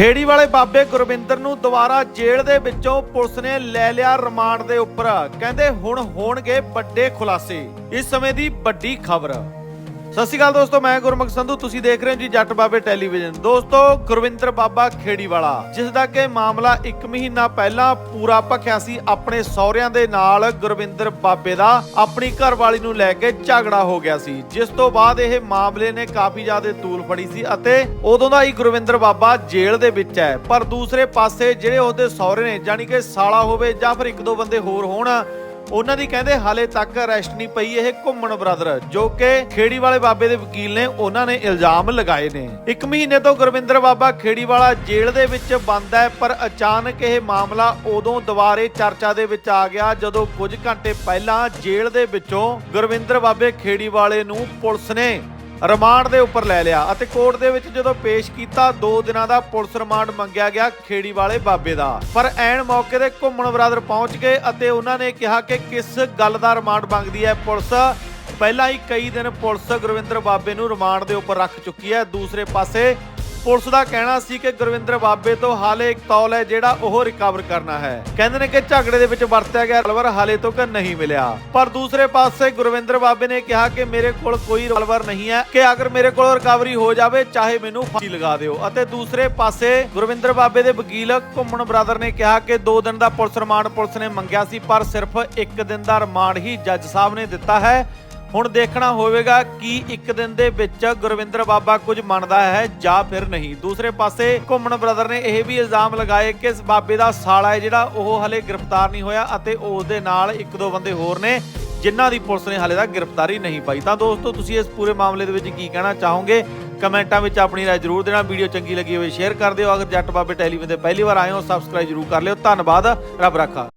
ਖੇੜੀ ਵਾਲੇ ਬਾਬੇ ਗੁਰਵਿੰਦਰ ਨੂੰ ਦੁਬਾਰਾ ਜੇਲ੍ਹ ਦੇ ਵਿੱਚੋਂ ਪੁਲਿਸ ਨੇ ਲੈ ਲਿਆ ਰਿਮਾਂਡ ਦੇ ਉੱਪਰ। ਕਹਿੰਦੇ ਹੁਣ ਹੋਣਗੇ ਵੱਡੇ ਖੁਲਾਸੇ। ਇਸ ਸਮੇਂ ਦੀ ਵੱਡੀ ਖਬਰ। ਸਤਿ ਸ਼੍ਰੀ ਅਕਾਲ ਦੋਸਤੋ, ਮੈਂ ਗੁਰਮੁਖ ਸੰਧੂ, ਤੁਸੀਂ ਦੇਖ ਰਹੇ ਹੋ ਜੀ ਜੱਟ ਬਾਬੇ ਟੈਲੀਵਿਜ਼ਨ। ਦੋਸਤੋ, ਗੁਰਵਿੰਦਰ ਬਾਬਾ ਖੇੜੀ ਜਿਸ ਦਾ ਕਿ ਮਾਮਲਾ 1 ਮਹੀਨਾ ਪਹਿਲਾਂ ਪੂਰਾ ਭਖਿਆ ਸੀ, ਆਪਣੇ ਸਹੁਰਿਆਂ ਦੇ ਨਾਲ ਗੁਰਵਿੰਦਰ ਬਾਬੇ ਦਾ, ਆਪਣੀ ਘਰਵਾਲੀ ਨੂੰ ਲੈ ਕੇ ਝਗੜਾ ਹੋ ਗਿਆ ਸੀ। ਜਿਸ ਤੋਂ ਬਾਅਦ ਇਹ ਮਾਮਲੇ ਨੇ ਕਾਫੀ ਜ਼ਿਆਦਾ ਤੂਲ ਫੜੀ ਸੀ ਅਤੇ ਉਦੋਂ ਦਾ ਹੀ ਗੁਰਵਿੰਦਰ ਬਾਬਾ ਜੇਲ੍ਹ ਦੇ ਵਿੱਚ ਹੈ। ਪਰ ਦੂਸਰੇ ਪਾਸੇ ਜਿਹੜੇ ਉਹਦੇ ਸਹੁਰੇ ਨੇ ਜਾਨੀ ਕਿ ਸਾਲਾ ਹੋਵੇ ਜਾਂ ਫਿਰ ਇੱਕ ਦੋ ਬੰਦੇ ਹੋਰ ਹੋਣ ਉਹਨਾਂ ਦੀ ਕਹਿੰਦੇ ਹਾਲੇ ਤੱਕ ਅਰੈਸਟ ਨਹੀਂ ਪਈ ਇਹ ਘੁੰਮਣ ਬ੍ਰਦਰ ਜੋ ਕਿ ਖੇੜੀ ਵਾਲੇ ਬਾਬੇ ਦੇ ਵਕੀਲ ਨੇ, ਉਹਨਾਂ ਨੇ ਇਲਜ਼ਾਮ ਲਗਾਏ ਨੇ। ਇੱਕ ਮਹੀਨੇ ਤੋਂ ਗੁਰਵਿੰਦਰ ਬਾਬਾ ਖੇੜੀ ਵਾਲਾ ਜੇਲ੍ਹ ਦੇ ਵਿੱਚ ਬੰਦ ਹੈ, ਪਰ ਅਚਾਨਕ ਇਹ ਮਾਮਲਾ ਉਦੋਂ ਦੁਬਾਰੇ ਚਰਚਾ ਦੇ ਵਿੱਚ ਆ ਗਿਆ, ਜਦੋਂ ਕੁਝ ਘੰਟੇ ਪਹਿਲਾਂ ਜੇਲ੍ਹ ਦੇ ਵਿੱਚੋਂ ਗੁਰਵਿੰਦਰ ਬਾਬੇ ਖੇੜੀ ਵਾਲੇ ਨੂੰ ਪੁਲਿਸ ਨੇ ਰਿਮਾਂਡ ਦੇ ਉੱਪਰ ਲੈ ਲਿਆ ਅਤੇ ਕੋਰਟ ਦੇ ਵਿੱਚ ਜਦੋਂ ਪੇਸ਼ ਕੀਤਾ 2 ਦਿਨਾਂ ਦਾ ਪੁਲਿਸ ਰਿਮਾਂਡ ਮੰਗਿਆ ਗਿਆ ਖੇੜੀ ਵਾਲੇ ਬਾਬੇ ਦਾ। ਪਰ ਐਨ ਮੌਕੇ ਤੇ ਘੁੰਮਣ ਬਰਾਦਰ ਪਹੁੰਚ ਗਏ ਅਤੇ ਉਹਨਾਂ ਨੇ ਕਿਹਾ ਕਿ ਕਿਸ ਗੱਲ ਦਾ ਰਿਮਾਂਡ ਮੰਗਦੀ ਹੈ, ਪੁਲਿਸ ਪਹਿਲਾਂ ਹੀ ਕਈ ਦਿਨ ਪੁਲਿਸ ਗੁਰਵਿੰਦਰ ਬਾਬੇ ਨੂੰ ਰਿਮਾਂਡ ਦੇ ਉੱਪਰ ਰੱਖ ਚੁੱਕੀ ਹੈ। ਦੂਸਰੇ ਪਾਸੇ ਪੁਲਿਸ ਦਾ ਕਹਿਣਾ ਸੀ ਕਿ ਗੁਰਵਿੰਦਰ ਬਾਬੇ ਤੋਂ ਹਾਲੇ ਇੱਕ ਤੌਲ ਹੈ ਜਿਹੜਾ ਉਹ ਰਿਕਵਰ ਕਰਨਾ ਹੈ। ਕਹਿੰਦੇ ਨੇ ਕਿ ਝਗੜੇ ਦੇ ਵਿੱਚ ਵਰਤਿਆ ਗਿਆ ਰਿਵਾਲਵਰ ਹਾਲੇ ਤੱਕ ਨਹੀਂ ਮਿਲਿਆ। ਪਰ ਦੂਸਰੇ ਪਾਸੇ ਗੁਰਵਿੰਦਰ ਬਾਬੇ ਨੇ ਕਿਹਾ ਕਿ ਮੇਰੇ ਕੋਲ ਕੋਈ ਰਿਵਾਲਵਰ ਨਹੀਂ ਹੈ ਕਿ ਅਗਰ ਮੇਰੇ ਕੋਲ ਰਿਕਵਰੀ ਹੋ ਜਾਵੇ, ਚਾਹੇ ਮੈਨੂੰ ਫਾਂਸੀ ਲਗਾ ਦਿਓ। ਅਤੇ ਦੂਸਰੇ ਪਾਸੇ ਗੁਰਵਿੰਦਰ ਬਾਬੇ ਦੇ ਵਕੀਲ ਘੁੰਮਣ ਬ੍ਰਦਰ ਨੇ ਕਿਹਾ ਕਿ 2 ਦਿਨ ਦਾ ਪੁਲਿਸ ਰਿਮਾਂਡ ਪੁਲਿਸ ਨੇ ਮੰਗਿਆ ਸੀ, ਪਰ ਸਿਰਫ 1 ਦਿਨ ਦਾ ਰਿਮਾਂਡ ਹੀ ਜੱਜ ਸਾਹਿਬ ਨੇ ਦਿੱਤਾ ਹੈ। ਹੁਣ ਦੇਖਣਾ ਹੋਵੇਗਾ ਕਿ ਇੱਕ ਦਿਨ ਦੇ ਵਿੱਚ ਗੁਰਵਿੰਦਰ ਬਾਬਾ ਕੁਝ ਮੰਨਦਾ ਹੈ ਜਾਂ ਫਿਰ ਨਹੀਂ। ਦੂਸਰੇ ਪਾਸੇ ਘੁੰਮਣ ਬ੍ਰਦਰ ਨੇ ਇਹ ਵੀ ਇਲਜ਼ਾਮ ਲਗਾਏ ਕਿ ਇਸ ਬਾਬੇ ਦਾ ਸਾਲਾ ਹੈ ਜਿਹੜਾ ਉਹ ਹਲੇ ਗ੍ਰਿਫਤਾਰ ਨਹੀਂ ਹੋਇਆ ਅਤੇ ਉਸ ਦੇ ਨਾਲ ਇੱਕ ਦੋ ਬੰਦੇ ਹੋਰ ਨੇ ਜਿਨ੍ਹਾਂ ਦੀ ਪੁਲਿਸ ਨੇ ਹਾਲੇ ਤੱਕ ਗ੍ਰਿਫਤਾਰੀ ਨਹੀਂ ਪਾਈ। ਤਾਂ ਦੋਸਤੋ, ਤੁਸੀਂ ਇਸ ਪੂਰੇ ਮਾਮਲੇ ਦੇ ਵਿੱਚ ਕੀ ਕਹਿਣਾ ਚਾਹੋਗੇ? ਕਮੈਂਟਾਂ ਵਿੱਚ ਆਪਣੀ ਰਾਏ ਜ਼ਰੂਰ ਦੇਣਾ, ਵੀਡੀਓ ਚੰਗੀ ਲੱਗੀ ਹੋਵੇ ਸ਼ੇਅਰ ਕਰ ਦਿਓ। ਅਗਰ ਜੱਟ ਬਾਬੇ ਟੈਲੀਵਿਜ਼ਨ ਤੇ ਪਹਿਲੀ ਵਾਰ ਆਏ ਹੋ ਸਬਸਕ੍ਰਾਈਬ ਜ਼ਰੂਰ ਕਰ ਲਿਓ। ਧੰਨਵਾਦ, ਰੱਬ ਰਾਖਾ।